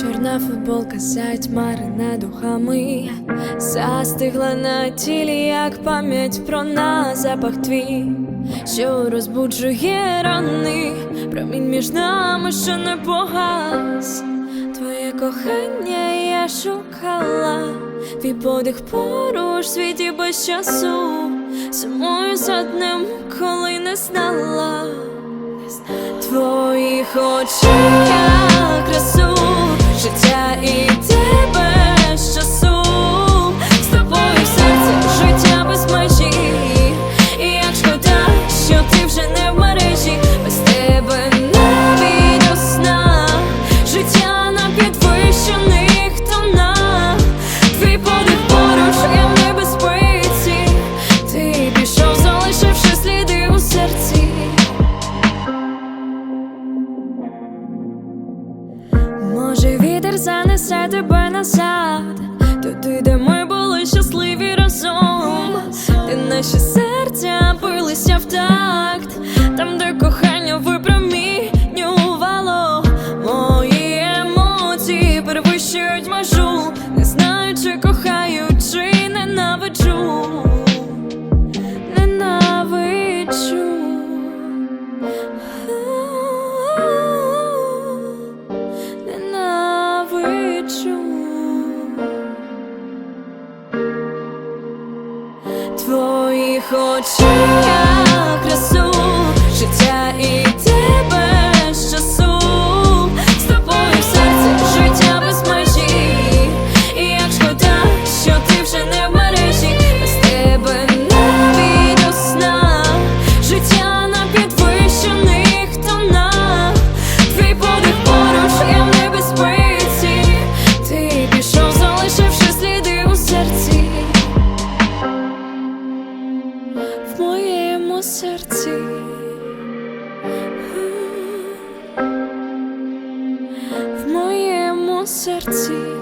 Чорна футболка затьмарена духами, застигла на тілі, як пам'ять про нас, запах твій, що розбуджує рани, промінь між нами, що не погас. Твоє кохання я шукала, твій подих поруч в світі без часу, сумую за днем, коли не знала. Твоїх очах красу, життя і тебе часу, з тобою в серці життя без межі, і як шкода, що ти вже не в мережі, без тебе навіть до сна, життя на підвищених тонах, твій подих поруч, я в небезпеці, ти пішов, залишивши сліди у серці. Може, вітер занесе тебе назад, туди, де ми були щасливі разом, де наші серця билися в такт, твоїх очах красу, в моєму серці. В моєму серці.